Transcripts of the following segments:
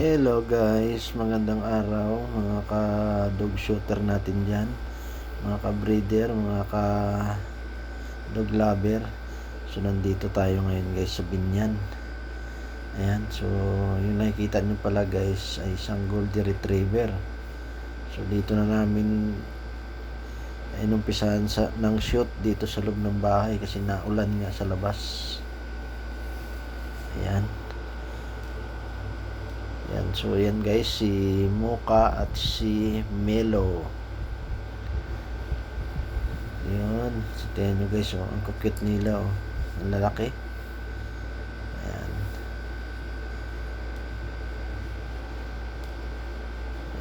Hello guys, magandang araw mga ka-dog shooter natin dyan. Mga ka-breeder, mga ka-dog lover. So nandito tayo ngayon guys sa Binyan. Ayan, so yung nakikita nyo pala guys ay isang golden retriever. So dito na namin inumpisahan sa, ng shoot dito sa loob ng bahay kasi naulan nga sa labas. Ayan yan, so yan guys, si Mocha at si Melo. Yun, so tingnan nyo guys, oh, ang cute nila, oh. Ang lalaki. Ayan.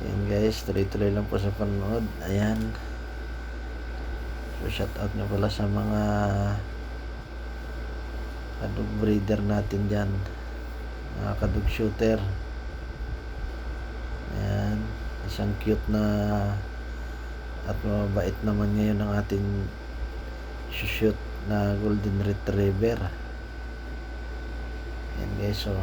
Ayan guys, tuloy-tuloy lang po sa panonood. Ayan. So shout out nyo pala sa mga kadug breeder natin dyan. Mga kadug shooter. Isang cute na at mabait naman ngayon ang ating shoot na golden retriever. Ayan guys, so